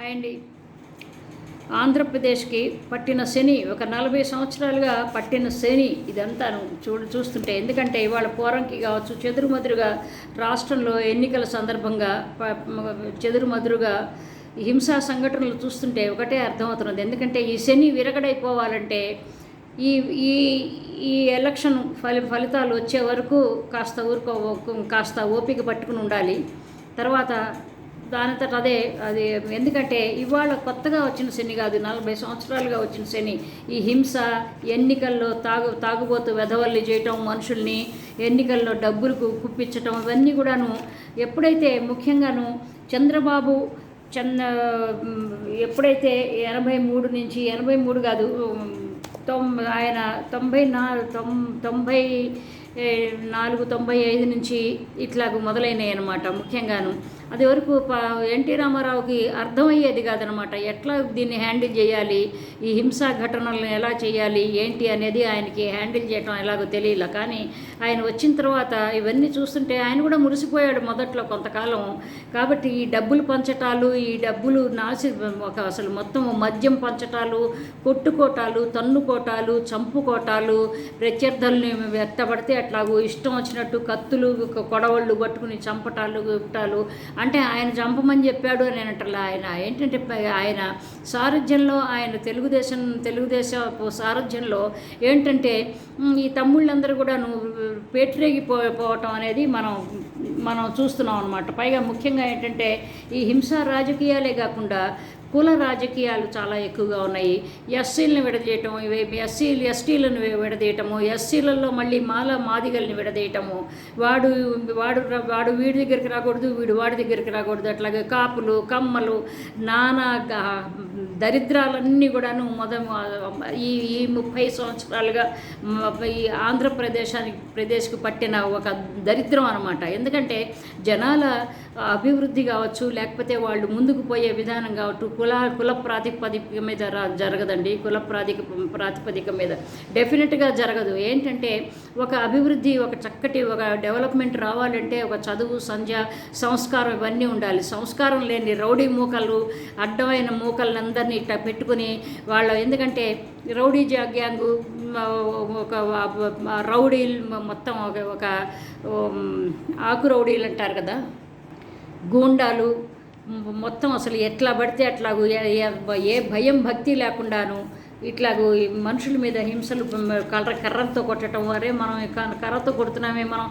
Hi అండి. ఆంధ్రప్రదేశ్కి పట్టిన శని ఒక నలభై సంవత్సరాలుగా పట్టిన శని ఇదంతాను చూడు చూస్తుంటే ఎందుకంటే ఇవాళ పోరంకి కావచ్చు చెదురుమదురుగా రాష్ట్రంలో ఎన్నికల సందర్భంగా చెదురుమదురుగా హింసా సంఘటనలు చూస్తుంటే ఒకటే అర్థమవుతున్నది. ఎందుకంటే ఈ శని విరగడైపోవాలంటే ఈ ఈ ఈ ఎలక్షన్ ఫలి ఫలితాలు వచ్చే వరకు కాస్త ఊరుకో కాస్త ఓపిక పట్టుకుని ఉండాలి. తర్వాత దానితో అదే అది ఎందుకంటే ఇవాళ కొత్తగా వచ్చిన శని కాదు నలభై సంవత్సరాలుగా వచ్చిన శని. ఈ హింస ఎన్నికల్లో తాగు తాగుబోతు వెధవల్లి చేయటం మనుషుల్ని ఎన్నికల్లో డబ్బులకు కుప్పించటం ఇవన్నీ కూడాను ఎప్పుడైతే ముఖ్యంగాను చంద్రబాబు చంద్ర ఎప్పుడైతే ఎనభై మూడు నుంచి ఎనభై మూడు కాదు తొం ఆయన తొంభై నా తొం తొంభై నాలుగు తొంభై ఐదు నుంచి ఇట్లాగ మొదలైనాయి అనమాట ముఖ్యంగాను. అది వరకు ఎన్టీ రామారావుకి అర్థమయ్యేది కాదనమాట. ఎట్లా దీన్ని హ్యాండిల్ చేయాలి? ఈ హింసా ఘటనలను ఎలా చేయాలి? ఏంటి అనేది ఆయనకి హ్యాండిల్ చేయటం ఎలాగో తెలియలే. కానీ ఆయన వచ్చిన తర్వాత ఇవన్నీ చూస్తుంటే ఆయన కూడా మురిసిపోయాడు మొదట్లో కొంతకాలం. కాబట్టి ఈ డబ్బులు పంచటాలు ఈ డబ్బులు నాసి ఒక అసలు మొత్తం మద్యం పంచటాలు కొట్టుకోటాలు తన్నుకోటాలు చంపుకోటాలు ప్రత్యర్థుల్ని ఎత్తబడితే అట్లాగూ ఇష్టం వచ్చినట్టు కత్తులు కొడవళ్ళు పట్టుకుని చంపటాలు గుప్పటాలు అంటే ఆయన చంపమని చెప్పాడు అని అంటారు ఆయన. ఏంటంటే ఆయన సారథ్యంలో ఆయన తెలుగుదేశం తెలుగుదేశ సారథ్యంలో ఏంటంటే ఈ తమ్ముళ్ళందరూ కూడా నువ్వు పేటరేగిపో పోవటం అనేది మనం మనం చూస్తున్నాం అనమాట పైగా ముఖ్యంగా ఏంటంటే ఈ హింసా రాజకీయాలే కాకుండా కుల రాజకీయాలు చాలా ఎక్కువగా ఉన్నాయి. ఎస్సీలను విడదీయటం ఎస్సీలు ఎస్టీలను విడదీయటము ఎస్సీలలో మళ్ళీ మాల మాదిగల్ని విడదీయటము. వాడు వాడు వాడు వీడి దగ్గరికి రాకూడదు వీడు వాడి దగ్గరికి రాకూడదు. అట్లాగే కాపులు కమ్మలు నానా దరిద్రాలన్నీ కూడాను మొద ఈ ఈ ముప్పై సంవత్సరాలుగా ఈ ఆంధ్రప్రదేశానికి ప్రదేశ్కు పట్టిన ఒక దరిద్రం అనమాట ఎందుకంటే జనాల అభివృద్ధి కావచ్చు లేకపోతే వాళ్ళు ముందుకు పోయే విధానం కావచ్చు కుల కుల ప్రాతిపదిక మీద రా జరగదండి. కుల ప్రాతిక ప్రాతిపదిక మీద. డెఫినెట్గా జరగదు. ఏంటంటే ఒక అభివృద్ధి ఒక చక్కటి ఒక డెవలప్మెంట్ రావాలంటే ఒక చదువు సంధ్య సంస్కారం ఇవన్నీ ఉండాలి. సంస్కారం లేని రౌడీ మూకలు అడ్డమైన అందరినీ ఇట్లా పెట్టుకుని వాళ్ళ ఎందుకంటే రౌడీ జా గ్యాంగు ఒక రౌడీలు మొత్తం ఒక ఒక ఆకు రౌడీలు అంటారు కదా. గూండాలు మొత్తం అసలు ఎట్లా పడితే అట్లాగూ ఏ భయం భక్తి లేకుండాను ఇట్లాగ మనుషుల మీద హింసలు కలర కర్ర కర్రతో కొట్టడం వరే మనం కర్రతో కొడుతున్నామే మనం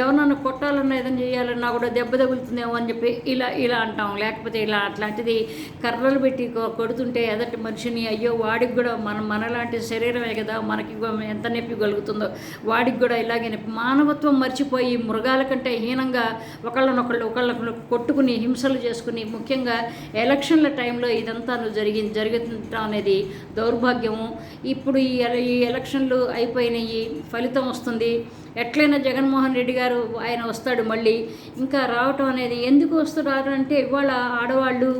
ఎవరన్నా కొట్టాలన్నా ఏదైనా చేయాలన్నా కూడా దెబ్బ తగులుతుందేమో అని చెప్పి ఇలా ఇలా అంటాం. లేకపోతే ఇలా అట్లాంటిది కర్రలు పెట్టి కొడుతుంటే ఎదటి మనిషిని అయ్యో వాడికి కూడా మన మనలాంటి శరీరమే కదా మనకి ఎంత నొప్పి కలుగుతుందో. వాడికి కూడా ఇలాగే మానవత్వం మర్చిపోయి మృగాల కంటే హీనంగా ఒకళ్ళనొకళ్ళు ఒకళ్ళనొకళ్ళు కొట్టుకుని హింసలు చేసుకుని ముఖ్యంగా ఎలక్షన్ల టైంలో ఇదంతా జరిగింది జరుగుతుండటం అనేది దౌర్భాగ్యము. ఇప్పుడు ఈ ఎల- ఈ ఎలక్షన్లు అయిపోయినాయి ఫలితం వస్తుంది. ఎట్లయినా జగన్మోహన్ రెడ్డి గారు ఆయన వస్తాడు మళ్ళీ. ఇంకా రావటం అనేది ఎందుకు వస్తున్నారు అంటే ఇవాళ ఆడవాళ్ళు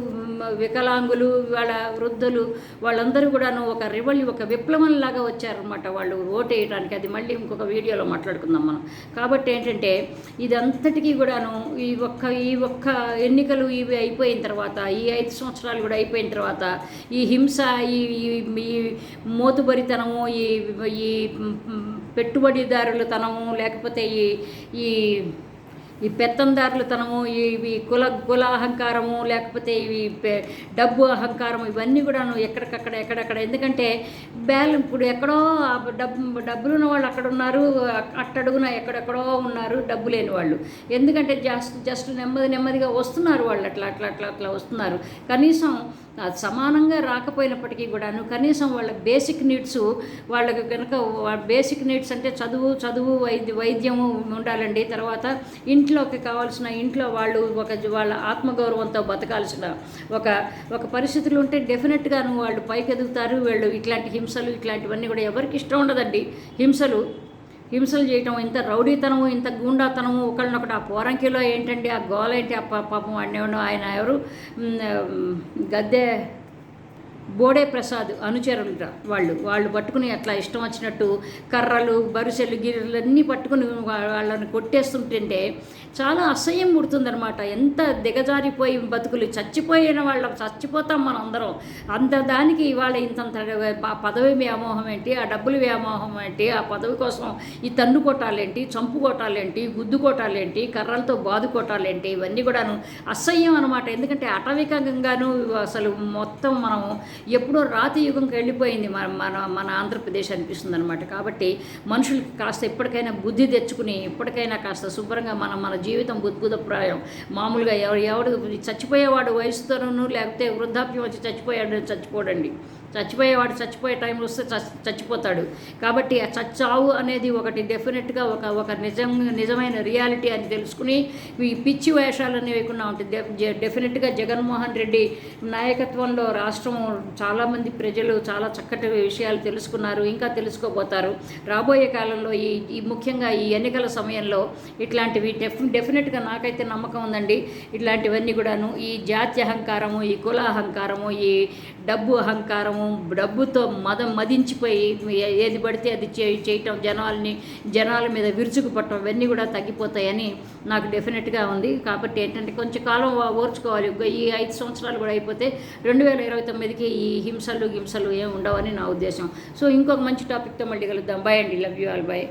వికలాంగులు వాళ్ళ వృద్ధులు వాళ్ళందరూ కూడాను ఒక రివల్యూ ఒక విప్లవంలాగా వచ్చారనమాట వాళ్ళు ఓటు వేయడానికి అది మళ్ళీ ఇంకొక వీడియోలో మాట్లాడుకుందాం మనం. కాబట్టి ఏంటంటే ఇదంతటికీ కూడాను ఈ ఒక్క ఈ ఒక్క ఎన్నికలు ఇవి అయిపోయిన తర్వాత ఈ ఐదు సంవత్సరాలు కూడా అయిపోయిన తర్వాత ఈ హింస ఈ ఈ- ఈ మోతుబరితనము ఈ ఈ పెట్టుబడిదారుల తనము లేకపోతే ఈ ఈ ఈ పెత్తందారులతనము తనము కుల కుల అహంకారము లేకపోతే ఇవి డబ్బు అహంకారం ఇవన్నీ కూడాను ఎక్కడికక్కడ ఎక్కడెక్కడ. ఎందుకంటే బ్యాల్ ఇప్పుడు ఎక్కడో డబ్బు డబ్బులు ఉన్న వాళ్ళు అక్కడ ఉన్నారు అట్టడుగున ఎక్కడెక్కడో ఉన్నారు డబ్బు లేని వాళ్ళు. ఎందుకంటే జస్ట్ జస్ట్ నెమ్మది నెమ్మదిగా వస్తున్నారు వాళ్ళు అట్లా అట్లా అట్లా అట్లా వస్తున్నారు. కనీసం సమానంగా రాకపోయినప్పటికీ కూడాను కనీసం వాళ్ళ బేసిక్ నీడ్స్ వాళ్ళకి కనుక బేసిక్ నీడ్స్ అంటే చదువు చదువు వైద్య వైద్యము ఉండాలండి. తర్వాత ఇంట్లోకి కావాల్సిన ఇంట్లో వాళ్ళు ఒక వాళ్ళ ఆత్మగౌరవంతో బతకాల్సిన ఒక ఒక పరిస్థితులు ఉంటే డెఫినెట్గాను వాళ్ళు పైకి ఎదుగుతారు వీళ్ళు ఇట్లాంటి హింసలు ఇట్లాంటివన్నీ కూడా ఎవరికి ఇష్టం ఉండదండి. హింసలు హింసలు చేయటం ఇంత రౌడీతనము ఇంత గూండాతనము ఒకళ్ళనొకటి ఆ పోరంకిలో ఏంటండి ఆ గోల ఏంటి ఆ పా- పాపం అన్నీ ఆయన ఎవరు గద్దె బోడే ప్రసాద్ అనుచరులు వాళ్ళు. వాళ్ళు పట్టుకుని అట్లా ఇష్టం వచ్చినట్టు కర్రలు బరుసెలు గిర్రెలు అన్నీ పట్టుకుని వాళ్ళని కొట్టేస్తుంటుంటే చాలా అసహ్యం పుడుతుందనమాట ఎంత దిగజారిపోయి బతుకులు చచ్చిపోయిన వాళ్ళ చచ్చిపోతాం మనం అందరం అంత దానికి ఇవాళ ఇంతంత పదవి వ్యామోహం ఏంటి ఆ డబ్బులు వ్యామోహం ఏంటి ఆ పదవి కోసం ఈ తన్ను కొట్టాలేంటి చంపు కొట్టాలేంటి గుద్దు కొట్టాలేంటి కర్రలతో బాదు కొట్టాలేంటి ఇవన్నీ కూడాను అసహ్యం అనమాట ఎందుకంటే అటవికంగాను అసలు మొత్తం మనం ఎప్పుడో రాతి యుగంకి వెళ్ళిపోయింది మన మన మన ఆంధ్రప్రదేశ్ అనిపిస్తుంది అనమాట కాబట్టి మనుషులకి కాస్త ఎప్పటికైనా బుద్ధి తెచ్చుకుని ఎప్పటికైనా కాస్త శుభ్రంగా మనం మన జీవితం బుద్భుతప్రాయం మామూలుగా ఎవడు ఎవడు చచ్చిపోయేవాడు వయసుతోనూ లేకపోతే వృద్ధాప్యం వచ్చి చచ్చిపోయాడు చచ్చిపోడండి. చచ్చిపోయేవాడు చచ్చిపోయే టైంలో వస్తే చచ్చి చచ్చిపోతాడు. కాబట్టి ఆ చచ్చావు అనేది ఒకటి డెఫినెట్గా ఒక ఒక నిజం నిజమైన రియాలిటీ అని తెలుసుకుని ఈ పిచ్చి వేషాలు వేయకుండా ఉంటుంది డెఫినెట్గా జగన్మోహన్ రెడ్డి నాయకత్వంలో రాష్ట్రం చాలామంది ప్రజలు చాలా చక్కటి విషయాలు తెలుసుకున్నారు ఇంకా తెలుసుకోబోతారు. రాబోయే కాలంలో ఈ ఈ ముఖ్యంగా ఈ ఎన్నికల సమయంలో ఇట్లాంటివి డెఫ్ డెఫినెట్గా నాకైతే నమ్మకం ఉందండి. ఇట్లాంటివన్నీ కూడాను ఈ జాతి అహంకారము ఈ కుల అహంకారము ఈ డబ్బు అహంకారము డబ్బుతో మదం మదించిపోయి ఏ- ఏది పడితే అది చే చేయటం జనాల్ని జనాల మీద విరుచుకుపట్టడం ఇవన్నీ కూడా తగ్గిపోతాయని నాకు డెఫినెట్గా ఉంది. కాబట్టి ఏంటంటే కొంచెం కాలం ఓర్చుకోవాలి. ఈ ఐదు సంవత్సరాలు కూడా అయిపోతే రెండు వేల ఇరవై తొమ్మిదికి ఈ హింసలు హింసలు ఏమి ఉండవని నా ఉద్దేశం. సో ఇంకొక మంచి టాపిక్తో మళ్ళీ కలుద్దాం. బాయ్ అండి. Love you all bye